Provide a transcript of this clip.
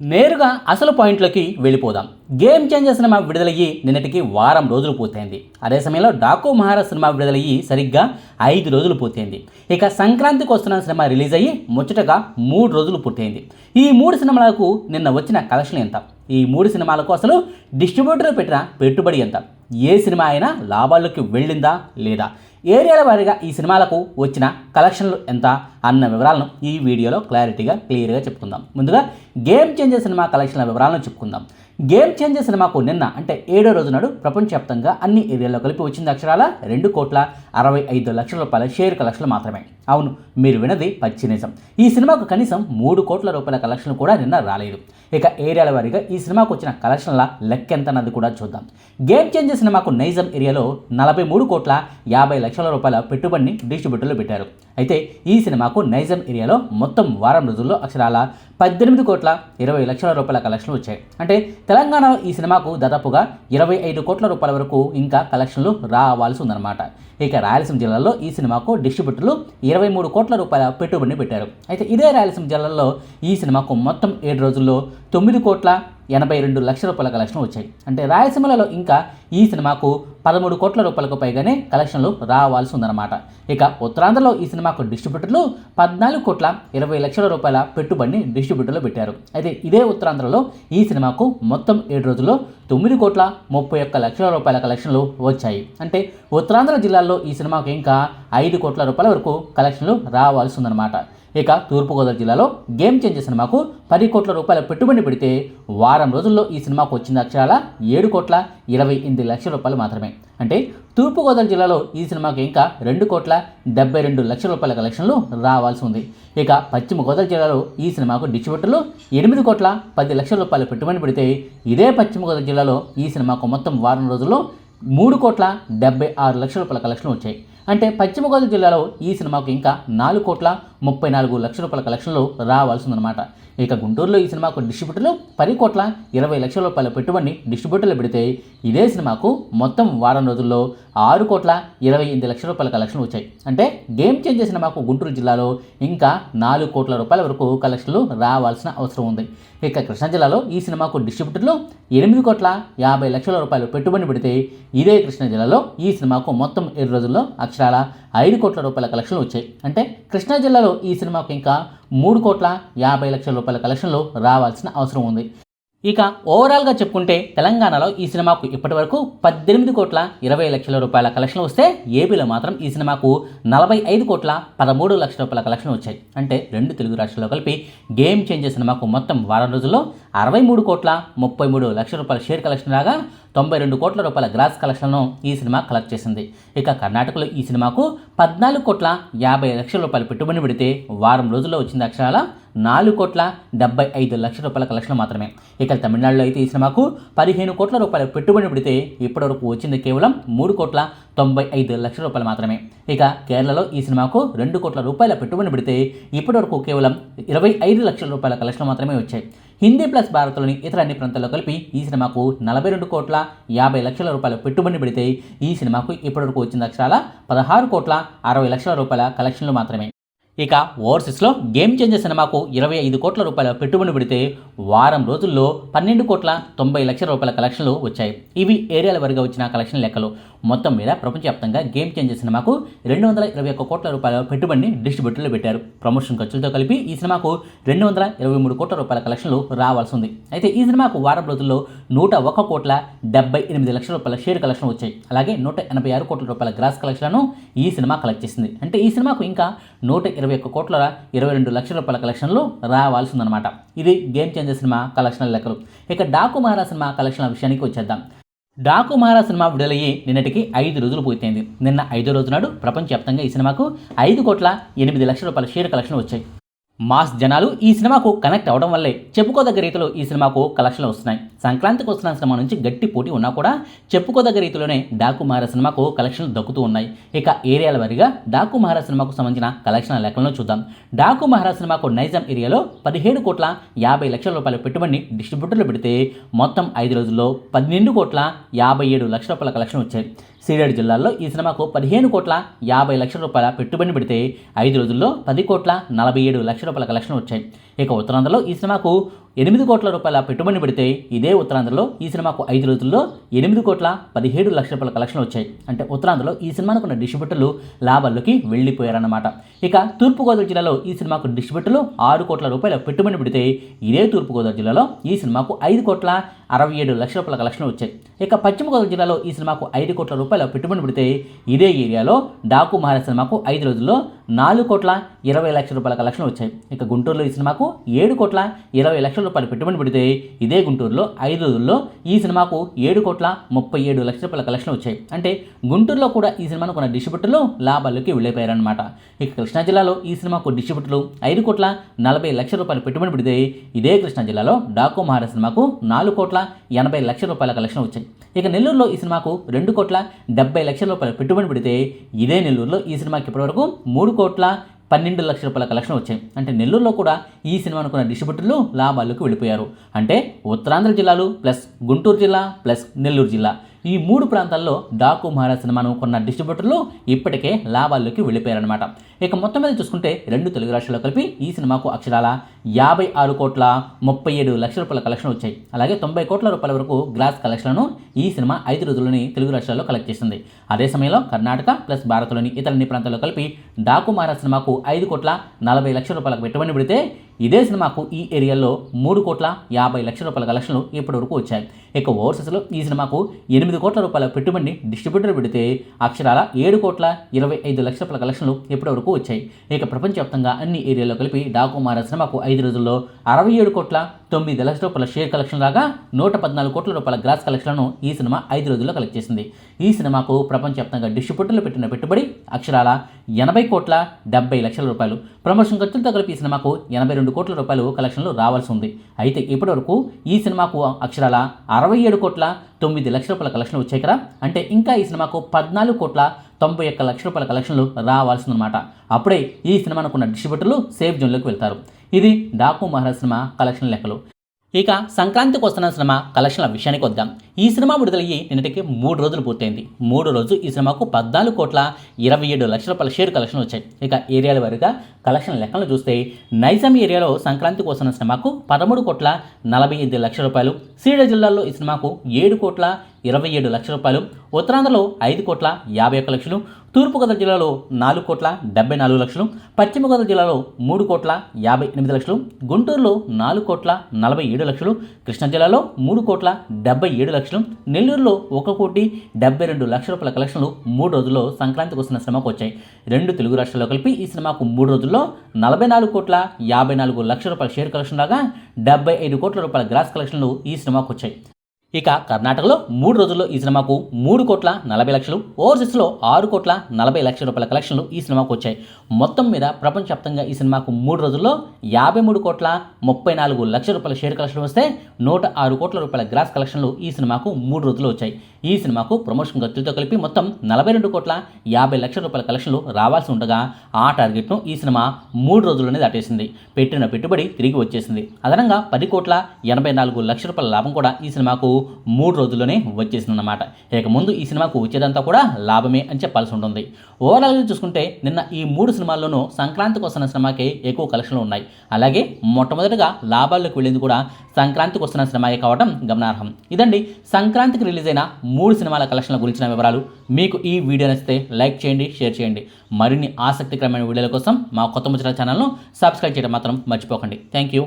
నేరుగా అసలు పాయింట్లోకి వెళ్ళిపోదాం. గేమ్ చేంజర్ సినిమా విడుదలయ్యి నిన్నటికి వారం రోజులు పూర్తయింది. అదే సమయంలో డాకు మహారాజ్ సినిమా విడుదలయ్యి సరిగ్గా ఐదు రోజులు పూర్తయింది. ఇక సంక్రాంతికి వస్తున్న సినిమా రిలీజ్ అయ్యి ముచ్చటగా మూడు రోజులు పూర్తయింది. ఈ మూడు సినిమాలకు నిన్న వచ్చిన కలెక్షన్ ఎంత? ఈ మూడు సినిమాలకు అసలు డిస్ట్రిబ్యూటర్ పెట్టిన పెట్టుబడి ఎంత? ఏ సినిమా అయినా లాభాల్లోకి వెళ్ళిందా లేదా? ఏరియాల వారీగా ఈ సినిమాలకు వచ్చిన కలెక్షన్లు ఎంత అన్న వివరాలను ఈ వీడియోలో క్లారిటీగా క్లియర్గా చెప్పుకుందాం. ముందుగా గేమ్ చేంజర్ సినిమా కలెక్షన్ల వివరాలను చెప్పుకుందాం. గేమ్ చేంజర్ సినిమాకు నిన్న అంటే ఏడో రోజు నాడు ప్రపంచవ్యాప్తంగా అన్ని ఏరియాల్లో కలిపి వచ్చింది అక్షరాల రెండు కోట్ల అరవై ఐదు లక్షల రూపాయల షేర్ కలెక్షన్లు మాత్రమే. అవును మీరు వినది పచ్చి నిజం. ఈ సినిమాకు కనీసం మూడు కోట్ల రూపాయల కలెక్షన్లు కూడా నిన్న రాలేదు. ఇక ఏరియాల వారీగా ఈ సినిమాకు వచ్చిన కలెక్షన్ల లెక్కెంతన్నది కూడా చూద్దాం. గేమ్ చేంజర్ సినిమాకు నైజం ఏరియాలో నలభై మూడు కోట్ల యాభై లక్షల రూపాయల పెట్టుబడిని డిస్ట్రిబ్యూటర్లు పెట్టారు. అయితే ఈ సినిమాకు నైజం ఏరియాలో మొత్తం వారం రోజుల్లో అక్షరాల పద్దెనిమిది కోట్ల ఇరవై లక్షల రూపాయల కలెక్షన్లు వచ్చాయి. అంటే తెలంగాణలో ఈ సినిమాకు దాదాపుగా ఇరవై ఐదు కోట్ల రూపాయల వరకు ఇంకా కలెక్షన్లు రావాల్సి ఉందన్నమాట. ఇక రాయలసీమ జిల్లాలో ఈ సినిమాకు డిస్ట్రిబ్యూటర్లు ఇరవై మూడు కోట్ల రూపాయల పెట్టుబడిని పెట్టారు. అయితే ఇదే రాయలసీమ జిల్లాలో ఈ సినిమాకు మొత్తం ఏడు రోజుల్లో తొమ్మిది కోట్ల ఎనభై రెండు లక్షల రూపాయల కలెక్షన్ వచ్చాయి. అంటే రాయలసీమలలో ఇంకా ఈ సినిమాకు పదమూడు కోట్ల రూపాయలకు పైగానే కలెక్షన్లు రావాల్సి ఉందన్నమాట ఇక ఉత్తరాంధ్రలో ఈ సినిమాకు డిస్ట్రిబ్యూటర్లు పద్నాలుగు కోట్ల ఇరవై లక్షల రూపాయల పెట్టుబడిని డిస్ట్రిబ్యూటర్లు పెట్టారు. అయితే ఇదే ఉత్తరాంధ్రలో ఈ సినిమాకు మొత్తం ఏడు రోజుల్లో తొమ్మిది కోట్ల ముప్పై ఒక్క లక్షల రూపాయల కలెక్షన్లు వచ్చాయి. అంటే ఉత్తరాంధ్ర జిల్లాల్లో ఈ సినిమాకు ఇంకా ఐదు కోట్ల రూపాయల వరకు కలెక్షన్లు రావాల్సి ఉందన్నమాట ఇక తూర్పుగోదావరి జిల్లాలో గేమ్ చేంజర్ సినిమాకు పది కోట్ల రూపాయల పెట్టుబడి పెడితే వారం రోజుల్లో ఈ సినిమాకు వచ్చిన అక్షరాల ఏడు కోట్ల ఇరవై ఎనిమిది లక్షల రూపాయలు మాత్రమే. అంటే తూర్పుగోదావరి జిల్లాలో ఈ సినిమాకి ఇంకా రెండు కోట్ల డెబ్బై రెండు లక్షల రూపాయల కలెక్షన్లు రావాల్సి ఉంది. ఇక పశ్చిమ గోదావరి జిల్లాలో ఈ సినిమాకు డిస్ట్రిబ్యూటర్లు ఎనిమిది కోట్ల పది లక్షల రూపాయల పెట్టుబడి పెడితే ఇదే పశ్చిమ గోదావరి జిల్లాలో ఈ సినిమాకు మొత్తం వారం రోజుల్లో మూడు కోట్ల డెబ్బై ఆరు లక్షల రూపాయల కలెక్షన్లు వచ్చాయి. అంటే పశ్చిమ గోదావరి జిల్లాలో ఈ సినిమాకు ఇంకా నాలుగు కోట్ల ముప్పై నాలుగు లక్షల రూపాయల కలెక్షన్లు రావాల్సి ఉందన్నమాట ఇక గుంటూరులో ఈ సినిమాకు డిస్ట్రిబ్యూటర్లు పది కోట్ల ఇరవై లక్షల రూపాయల పెట్టుబడిని డిస్ట్రిబ్యూటర్లు పెడితే ఇదే సినిమాకు మొత్తం వారం రోజుల్లో ఆరు కోట్ల ఇరవై ఎనిమిది లక్షల రూపాయల కలెక్షన్లు వచ్చాయి. అంటే గేమ్ చేంజర్ సినిమాకు గుంటూరు జిల్లాలో ఇంకా నాలుగు కోట్ల రూపాయల వరకు కలెక్షన్లు రావాల్సిన అవసరం ఉంది. ఇక కృష్ణా జిల్లాలో ఈ సినిమాకు డిస్ట్రిబ్యూటర్లు ఎనిమిది కోట్ల యాభై లక్షల రూపాయలు పెట్టుబడి పెడితే ఇదే కృష్ణా జిల్లాలో ఈ సినిమాకు మొత్తం ఏడు రోజుల్లో అక్షరాల ఐదు కోట్ల రూపాయల కలెక్షన్లు వచ్చాయి. అంటే కృష్ణా జిల్లాలో ఈ సినిమాకు ఇంకా మూడు కోట్ల యాభై లక్షల రూపాయల కలెక్షన్లు రావాల్సిన అవసరం ఉంది. ఇక ఓవరాల్గా చెప్పుకుంటే తెలంగాణలో ఈ సినిమాకు ఇప్పటి వరకు పద్దెనిమిది కోట్ల ఇరవై లక్షల రూపాయల కలెక్షన్ వస్తే ఏపీలో మాత్రం ఈ సినిమాకు నలభై ఐదు కోట్ల పదమూడు లక్షల రూపాయల కలెక్షన్ వచ్చాయి. అంటే రెండు తెలుగు రాష్ట్రాల్లో కలిపి గేమ్ చేంజర్ సినిమాకు మొత్తం వారం రోజుల్లో అరవై మూడు కోట్ల ముప్పై మూడు లక్షల రూపాయల షేర్ కలెక్షన్ రాగా తొంభై రెండు కోట్ల రూపాయల గ్రాస్ కలెక్షన్ను ఈ సినిమా కలెక్ట్ చేసింది. ఇక కర్ణాటకలో ఈ సినిమాకు పద్నాలుగు కోట్ల యాభై లక్షల రూపాయలు పెట్టుబడి పెడితే వారం రోజుల్లో వచ్చింది అక్షరాల నాలుగు కోట్ల డెబ్బై ఐదు లక్షల రూపాయల కలెక్షన్ మాత్రమే. ఇక తమిళనాడులో అయితే ఈ సినిమాకు పదిహేను కోట్ల రూపాయల పెట్టుబడి పెడితే ఇప్పటివరకు వచ్చింది కేవలం మూడు కోట్ల తొంభై ఐదు లక్షల రూపాయలు మాత్రమే. ఇక కేరళలో ఈ సినిమాకు రెండు కోట్ల రూపాయల పెట్టుబడి పెడితే ఇప్పటివరకు కేవలం ఇరవై ఐదు లక్షల రూపాయల కలెక్షన్ మాత్రమే వచ్చాయి. హిందీ ప్లస్ భారత్లోని ఇతర అన్ని ప్రాంతాల్లో కలిపి ఈ సినిమాకు నలభై రెండు కోట్ల యాభై లక్షల రూపాయల పెట్టుబడి పెడితే ఈ సినిమాకు ఇప్పటివరకు వచ్చిన అక్షరాల పదహారు కోట్ల అరవై లక్షల రూపాయల కలెక్షన్లు మాత్రమే. ఇక ఓవర్సీస్లో గేమ్ చేంజర్ సినిమాకు ఇరవై ఐదు కోట్ల రూపాయల పెట్టుబడి పెడితే వారం రోజుల్లో పన్నెండు కోట్ల తొంభై లక్షల రూపాయల కలెక్షన్లు వచ్చాయి. ఇవి ఏరియాల వరకు వచ్చిన కలెక్షన్ లెక్కలు. మొత్తం మీద ప్రపంచవ్యాప్తంగా గేమ్ చేంజర్ సినిమాకు రెండు వందల ఇరవై ఒక్క కోట్ల రూపాయల పెట్టుబడిని డిస్ట్రిబ్యూటర్లు పెట్టారు. ప్రమోషన్ ఖర్చులతో కలిపి ఈ సినిమాకు రెండు వందల ఇరవై మూడు కోట్ల రూపాయల కలెక్షన్లు రావాల్సి ఉంది. అయితే ఈ సినిమాకు వారం రోజుల్లో నూట ఒక కోట్ల డెబ్బై ఎనిమిది లక్షల రూపాయల షేర్ కలెక్షన్ వచ్చాయి. అలాగే నూట ఎనభై ఆరు కోట్ల రూపాయల గ్రాస్ కలెక్షన్లను ఈ సినిమా కలెక్ట్ చేసింది. అంటే ఈ సినిమాకు ఇంకా నూట ఇరవై ఒక్క కోట్ల ఇరవై రెండు లక్షల రూపాయల కలెక్షన్లు రావాల్సిందనమాట ఇది గేమ్ చేంజర్ సినిమా కలెక్షన్ల లెక్కలు. ఇక డాకు మహారా సినిమా కలెక్షన్ల విషయానికి వచ్చేద్దాం. డాకు మహారా సినిమా విడుదలయ్యి నిన్నటికి ఐదు రోజులు పూర్తయింది. నిన్న ఐదో రోజు నాడు ప్రపంచవ్యాప్తంగా ఈ సినిమాకు ఐదు కోట్ల ఎనిమిది లక్షల రూపాయల షేర్ కలెక్షన్ వచ్చాయి. మాస్ జనాలు ఈ సినిమాకు కనెక్ట్ అవడం వల్లే చెప్పుకోదగ్గ రీతిలో ఈ సినిమాకు కలెక్షన్లు వస్తున్నాయి. సంక్రాంతికి వస్తున్న సినిమా నుంచి గట్టి పోటీ ఉన్నా కూడా చెప్పుకోదగ్గ రీతిలోనే డాకు సినిమాకు కలెక్షన్లు దక్కుతూ ఉన్నాయి. ఇక ఏరియాల వారీగా డాకు మహారా సినిమాకు సంబంధించిన కలెక్షన్ లెక్కలను చూద్దాం. డాకు మహారా సినిమాకు నైజాం ఏరియాలో పదిహేడు కోట్ల యాభై లక్షల రూపాయల పెట్టుబడిని డిస్ట్రిబ్యూటర్లు పెడితే మొత్తం ఐదు రోజుల్లో పన్నెండు కోట్ల యాభై ఏడు లక్షల రూపాయల కలెక్షన్ వచ్చాయి. సీడెడ్ జిల్లాల్లో ఈ సినిమాకు పదిహేను కోట్ల యాభై లక్షల రూపాయల పెట్టుబడిని పెడితే ఐదు రోజుల్లో పది కోట్ల నలభై ఏడు లక్షల రూపాయల కలెక్షన్ వచ్చాయి. ఇక ఉత్తరాంధ్రలో ఈ సినిమాకు ఎనిమిది కోట్ల రూపాయల పెట్టుబడి పెడితే ఇదే ఉత్తరాంధ్రలో ఈ సినిమాకు ఐదు రోజుల్లో ఎనిమిది కోట్ల పదిహేడు లక్షల రూపాయల కలెక్షన్ వచ్చాయి. అంటే ఉత్తరాంధ్రలో ఈ సినిమాకు ఉన్న డిస్ట్రిబ్యూటర్లు లాభాల్లోకి వెళ్ళిపోయారన్నమాట. ఇక తూర్పుగోదావరి జిల్లాలో ఈ సినిమాకు డిస్ట్రిబ్యూటర్లు ఆరు కోట్ల రూపాయల పెట్టుబడి పెడితే ఇదే తూర్పుగోదావరి జిల్లాలో ఈ సినిమాకు ఐదు కోట్ల అరవై ఏడు లక్షల రూపాయల కలెక్షన్ వచ్చాయి. ఇక పశ్చిమ గోదావరి జిల్లాలో ఈ సినిమాకు ఐదు కోట్ల రూపాయల పెట్టుబడి పెడితే ఇదే ఏరియాలో డాకు మహారాజ్ సినిమాకు ఐదు రోజుల్లో నాలుగు కోట్ల ఇరవై లక్షల రూపాయల కలెక్షన్ వచ్చాయి. ఇక గుంటూరులో ఈ సినిమాకు ఏడు కోట్ల ఇరవై లక్షల రూపాయలు పెట్టుబడి పెడితే ఇదే గుంటూరులో ఐదు రోజుల్లో ఈ సినిమాకు ఏడు కోట్ల ముప్పై ఏడు లక్షల రూపాయల కలెక్షన్ వచ్చాయి. అంటే గుంటూరులో కూడా ఈ సినిమాను కొన్న డిస్ట్రిబ్యూటర్లు లాభాల్లోకి వెళ్ళిపోయారనమాట ఇక కృష్ణా జిల్లాలో ఈ సినిమాకు డిస్ట్రిబ్యూటర్లు ఐదు కోట్ల నలభై లక్షల రూపాయలు పెట్టుబడి పెడితే ఇదే కృష్ణా జిల్లాలో డాకు మహారాజ్ సినిమాకు నాలుగు కోట్ల ఎనభై లక్షల రూపాయల కలెక్షన్ వచ్చాయి. ఇక నెల్లూరులో ఈ సినిమాకు రెండు కోట్ల డెబ్బై లక్షల రూపాయల పెట్టుబడి పెడితే ఇదే నెల్లూరులో ఈ సినిమాకి ఇప్పటివరకు మూడు కోట్ల పన్నెండు లక్షల రూపాయల కలెక్షన్ వచ్చాయి. అంటే నెల్లూరులో కూడా ఈ సినిమా అనుకున్న డిస్ట్రిబ్యూటర్లు లాభాల్లోకి వెళ్ళిపోయారు. అంటే ఉత్తరాంధ్ర జిల్లాలు ప్లస్ గుంటూరు జిల్లా ప్లస్ నెల్లూరు జిల్లా. ఈ మూడు ప్రాంతాల్లో డాకు మహారాజ్ సినిమాను కొన్న డిస్ట్రిబ్యూటర్లు ఇప్పటికే లాభాల్లోకి వెళ్ళిపోయారనమాట ఇక మొత్తం మీద చూసుకుంటే రెండు తెలుగు రాష్ట్రాల్లో కలిపి ఈ సినిమాకు అక్షరాల యాభై ఆరు కోట్ల ముప్పై ఏడు లక్షల రూపాయల కలెక్షన్ వచ్చాయి. అలాగే తొంభై కోట్ల రూపాయల వరకు గ్లాస్ కలెక్షన్లను ఈ సినిమా ఐదు రోజుల్లోని తెలుగు రాష్ట్రాల్లో కలెక్ట్ చేసింది. అదే సమయంలో కర్ణాటక ప్లస్ భారత్లోని ఇతర ప్రాంతాల్లో కలిపి డాకు మహారాజ్ సినిమాకు ఐదు కోట్ల నలభై లక్షల రూపాయలకు పెట్టుబడి పెడితే ఇదే సినిమాకు ఈ ఏరియాలో మూడు కోట్ల యాభై లక్షల రూపాయల కలెక్షన్లు ఇప్పటి వరకు వచ్చాయి. ఇక ఓవర్సీస్లో ఈ సినిమాకు ఎనిమిది కోట్ల రూపాయల పెట్టుబడిని డిస్ట్రిబ్యూటర్ పెడితే అక్షరాల ఏడు కోట్ల ఇరవై ఐదు లక్షల రూపాయల కలెక్షన్లు ఇప్పటి వరకు వచ్చాయి. ఇక ప్రపంచవ్యాప్తంగా అన్ని ఏరియాలో కలిపి డాకు సినిమాకు ఐదు రోజుల్లో అరవై ఏడు కోట్ల తొమ్మిది లక్షల రూపాయల షేర్ కలెక్షన్ రాగా నూట పద్నాలుగు కోట్ల రూపాయల గ్రాస్ కలెక్షన్లను ఈ సినిమా ఐదు రోజుల్లో కలెక్ట్ చేసింది. ఈ సినిమాకు ప్రపంచవ్యాప్తంగా డిస్ట్రిబ్యూటర్లు పెట్టిన పెట్టుబడి అక్షరాల ఎనభై కోట్ల డెబ్బై లక్షల రూపాయలు. ప్రమోషన్ ఖర్చులతో కలిపి ఈ సినిమాకు ఎనభై రెండు కోట్ల రూపాయలు కలెక్షన్లు రావాల్సి ఉంది. అయితే ఇప్పటివరకు ఈ సినిమాకు అక్షరాల అరవై ఏడు కోట్ల తొమ్మిది లక్షల రూపాయల కలెక్షన్లు వచ్చాయి కదా? అంటే ఇంకా ఈ సినిమాకు పద్నాలుగు కోట్ల తొంభై ఒక్క లక్షల రూపాయల కలెక్షన్లు రావాల్సిందనమాట అప్పుడే ఈ సినిమానుకున్న డిస్ట్రిబ్యూటర్లు సేఫ్ జోన్లోకి వెళ్తారు. ఇది డాకు మహారాజ్ సినిమా కలెక్షన్ లెక్కలు. ఇక సంక్రాంతికి వస్తున్న సినిమా కలెక్షన్ల విషయానికి వద్దాం. ఈ సినిమా విడుదలయ్యి నిన్నటికి మూడు రోజులు పూర్తయింది. మూడు రోజు ఈ సినిమాకు పద్నాలుగు కోట్ల ఇరవై ఏడు లక్షల రూపాయల షేర్ కలెక్షన్ వచ్చాయి. ఇక ఏరియాల వారీగా కలెక్షన్ లెక్కలు చూస్తే నైజాం ఏరియాలో సంక్రాంతికి వస్తున్న సినిమాకు పదమూడు కోట్ల నలభై ఐదు లక్షల రూపాయలు సీడ జిల్లాలో ఈ సినిమాకు ఏడు కోట్ల ఇరవై ఏడు లక్షల రూపాయలు ఉత్తరాంధ్రలో ఐదు కోట్ల యాభై ఒక్క లక్షలు తూర్పుగోదావరి జిల్లాలో నాలుగు కోట్ల డెబ్బై నాలుగు లక్షలు పశ్చిమ గోదావరి జిల్లాలో మూడు కోట్ల యాభై ఎనిమిది లక్షలు గుంటూరులో నాలుగు కోట్ల నలభై ఏడు లక్షలు కృష్ణా జిల్లాలో మూడు కోట్ల డెబ్బై ఏడు లక్షలు నెల్లూరులో ఒక కోటి డెబ్బై రెండు లక్షల రూపాయల కలెక్షన్లు మూడు రోజుల్లో సంక్రాంతికి వస్తున్న సినిమాకు వచ్చాయి. రెండు తెలుగు రాష్ట్రాల్లో కలిపి ఈ సినిమాకు మూడు రోజుల్లో నలభై నాలుగు కోట్ల యాభై నాలుగు లక్షల రూపాయల షేర్ కలెక్షన్ లాగా డెబ్బై ఐదు కోట్ల రూపాయల గ్రాస్ కలెక్షన్లు ఈ సినిమాకు వచ్చాయి. ఇక కర్ణాటకలో మూడు రోజుల్లో ఈ సినిమాకు మూడు కోట్ల నలభై లక్షలు ఓవర్సీస్లో ఆరు కోట్ల నలభై లక్షల రూపాయల కలెక్షన్లు ఈ సినిమాకు వచ్చాయి. మొత్తం మీద ప్రపంచవ్యాప్తంగా ఈ సినిమాకు మూడు రోజుల్లో యాభై మూడు కోట్ల ముప్పై నాలుగు లక్షల రూపాయల షేర్ కలెక్షన్ వస్తే నూట ఆరు కోట్ల రూపాయల గ్రాస్ కలెక్షన్లు ఈ సినిమాకు మూడు రోజుల్లో వచ్చాయి. ఈ సినిమాకు ప్రమోషన్ ఖర్చులతో కలిపి మొత్తం నలభై రెండు కోట్ల యాభై లక్షల రూపాయల కలెక్షన్లు రావాల్సి ఉండగా ఆ టార్గెట్ను ఈ సినిమా మూడు రోజుల్లోనే దాటేసింది. పెట్టిన పెట్టుబడి తిరిగి వచ్చేసింది. అదనంగా పది కోట్ల ఎనభై నాలుగు లక్షల రూపాయల లాభం కూడా ఈ సినిమాకు మూడు రోజుల్లోనే వచ్చేసిందన్నమాట. ఇక ముందు ఈ సినిమాకు వచ్చేదంతా కూడా లాభమే అని చెప్పాల్సి ఉంటుంది. ఓవరాల్గా చూసుకుంటే నిన్న ఈ మూడు సినిమాల్లోనూ సంక్రాంతికి వస్తున్న సినిమాకే ఎక్కువ కలెక్షన్లు ఉన్నాయి. అలాగే మొట్టమొదటిగా లాభాల్లోకి వెళ్ళింది కూడా సంక్రాంతికి వస్తున్న సినిమాయే కావడం గమనార్హం. ఇదండి సంక్రాంతికి రిలీజ్ అయిన మూడు సినిమాల కలెక్షన్ల గురించిన వివరాలు. మీకు ఈ వీడియో నచ్చితే లైక్ చేయండి షేర్ చేయండి. మరిన్ని ఆసక్తికరమైన వీడియోల కోసం మా కొత్త ముచ్చట ఛానల్ను సబ్స్క్రైబ్ చేయడం మాత్రం మర్చిపోకండి. Thank you